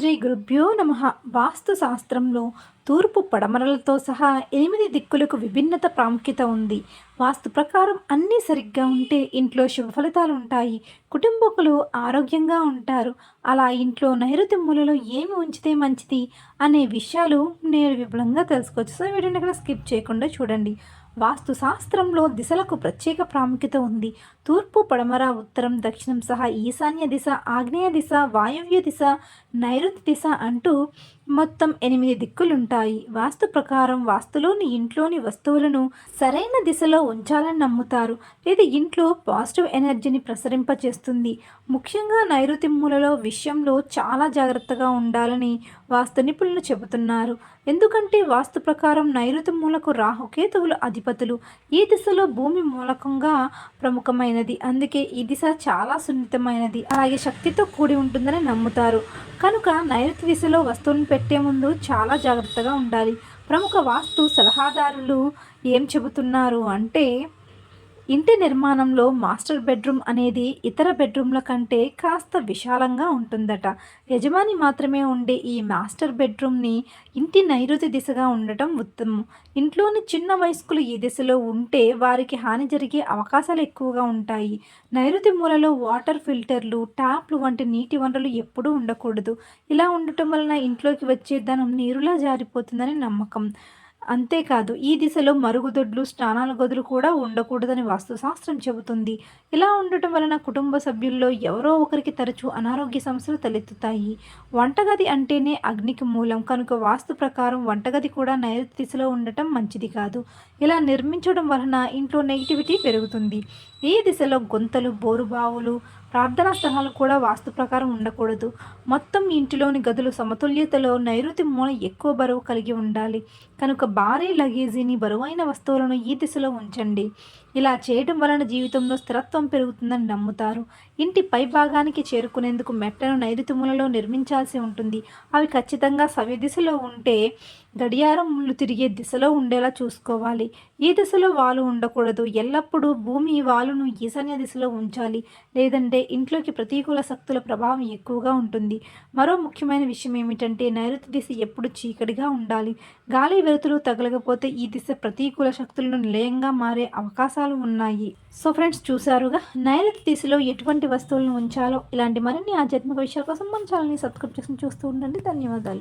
శ్రీ గురుభ్యో నమ. వాస్తు శాస్త్రంలో తూర్పు పడమరలతో సహా ఎనిమిది దిక్కులకు విభిన్నత ప్రాముఖ్యత ఉంది. వాస్తు ప్రకారం అన్నీ సరిగ్గా ఉంటే ఇంట్లో శుభ ఫలితాలు ఉంటాయి. కుటుంబకులు ఆరోగ్యంగా ఉంటారు. అలా ఇంట్లో నైరుతి మూలలో ఏమి ఉంచితే మంచిది అనే విషయాలు నేను విపులంగా తెలుసుకోవచ్చు. సో వీడియోని ఇక్కడ స్కిప్ చేయకుండా చూడండి. వాస్తు శాస్త్రంలో దిశలకు ప్రత్యేక ప్రాముఖ్యత ఉంది. తూర్పు పడమర ఉత్తరం దక్షిణం సహా ఈశాన్య దిశ ఆగ్నేయ దిశ వాయవ్య దిశ నైరుతి దిశ అంటూ మొత్తం ఎనిమిది దిక్కులుంటాయి. ఉంటాయి. వాస్తు ప్రకారం వాస్తులోని ఇంట్లోని వస్తువులను సరైన దిశలో ఉంచాలని నమ్ముతారు. ఇది ఇంట్లో పాజిటివ్ ఎనర్జీని ప్రసరింపచేస్తుంది. ముఖ్యంగా నైరుతి మూలలో విషయంలో చాలా జాగ్రత్తగా ఉండాలని వాస్తు నిపుణులు చెబుతున్నారు. ఎందుకంటే వాస్తు ప్రకారం నైరుతి మూలకు రాహుకేతువులు అధిపతులు. ఈ దిశలో భూమి మూలకంగా ప్రముఖమైనది. అందుకే ఈ దిశ చాలా సున్నితమైనది. అలాగే శక్తితో కూడి ఉంటుందని నమ్ముతారు. కనుక నైరుతి దిశలో వస్తువులను పెట్టే ముందు చాలా జాగ్రత్తగా ఉండాలి. ప్రముఖ వాస్తు సలహాదారులు ఏం చెబుతున్నారు అంటే ఇంటి నిర్మాణంలో మాస్టర్ బెడ్రూమ్ అనేది ఇతర బెడ్రూమ్ల కంటే కాస్త విశాలంగా ఉంటుందట. యజమాని మాత్రమే ఉండే ఈ మాస్టర్ బెడ్రూమ్ని ఇంటి నైరుతి దిశగా ఉండటం ఉత్తమం. ఇంట్లోని చిన్న వయస్కులు ఈ దిశలో ఉంటే వారికి హాని జరిగే అవకాశాలు ఎక్కువగా ఉంటాయి. నైరుతి మూలలో వాటర్ ఫిల్టర్లు ట్యాప్లు వంటి నీటి వనరులు ఎప్పుడూ ఉండకూడదు. ఇలా ఉండటం వలన ఇంట్లోకి వచ్చే ధనం నీరులా జారిపోతుందని నమ్మకం. అంతేకాదు ఈ దిశలో మరుగుదొడ్లు స్నానాల గదులు కూడా ఉండకూడదని వాస్తుశాస్త్రం చెబుతుంది. ఇలా ఉండటం వలన కుటుంబ సభ్యుల్లో ఎవరో ఒకరికి తరచూ అనారోగ్య సమస్యలు తలెత్తుతాయి. వంటగది అంటేనే అగ్నికి మూలం. కనుక వాస్తు ప్రకారం వంటగది కూడా నైరుతి దిశలో ఉండటం మంచిది కాదు. ఇలా నిర్మించడం వలన ఇంట్లో నెగిటివిటీ పెరుగుతుంది. ఈ దిశలో గొంతలు బోరుబావులు ప్రార్థనా స్థలాలు కూడా వాస్తు ప్రకారం ఉండకూడదు. మొత్తం ఇంటిలోని గదులు సమతుల్యతలో నైరుతి మూల ఎక్కువ బరువు కలిగి ఉండాలి. కనుక భారీ లగేజీని బరువైన వస్తువులను ఈ దిశలో ఉంచండి. ఇలా చేయడం వలన జీవితంలో స్థిరత్వం పెరుగుతుందని నమ్ముతారు. ఇంటి పై భాగానికి చేరుకునేందుకు మెట్టను నైరుతి మూలలో నిర్మించాల్సి ఉంటుంది. అవి ఖచ్చితంగా సవ్య దిశలో ఉంటే గడియారం ముళ్ళు తిరిగే దిశలో ఉండేలా చూసుకోవాలి. ఈ దిశలో వాలు ఉండకూడదు. ఎల్లప్పుడూ భూమి వాలును ఈశాన్య దిశలో ఉంచాలి. లేదంటే ఇంట్లోకి ప్రతికూల శక్తుల ప్రభావం ఎక్కువగా ఉంటుంది. మరో ముఖ్యమైన విషయం ఏమిటంటే నైరుతి దిశ ఎప్పుడు చీకటిగా ఉండాలి. గాలి వెలుతులు తగలకపోతే ఈ దిశ ప్రతికూల శక్తులను నిలయంగా మారే అవకాశాలు ఉన్నాయి. సో ఫ్రెండ్స్ చూసారుగా నైరుతి దిశలో ఎటువంటి వస్తువులను ఉంచాలో? ఇలాంటి మరిన్ని ఆధ్యాత్మిక విషయాల కోసం మన ఛానల్ని సబ్స్క్రైబ్ చేసుకుని చూస్తూ ఉండండి. ధన్యవాదాలు.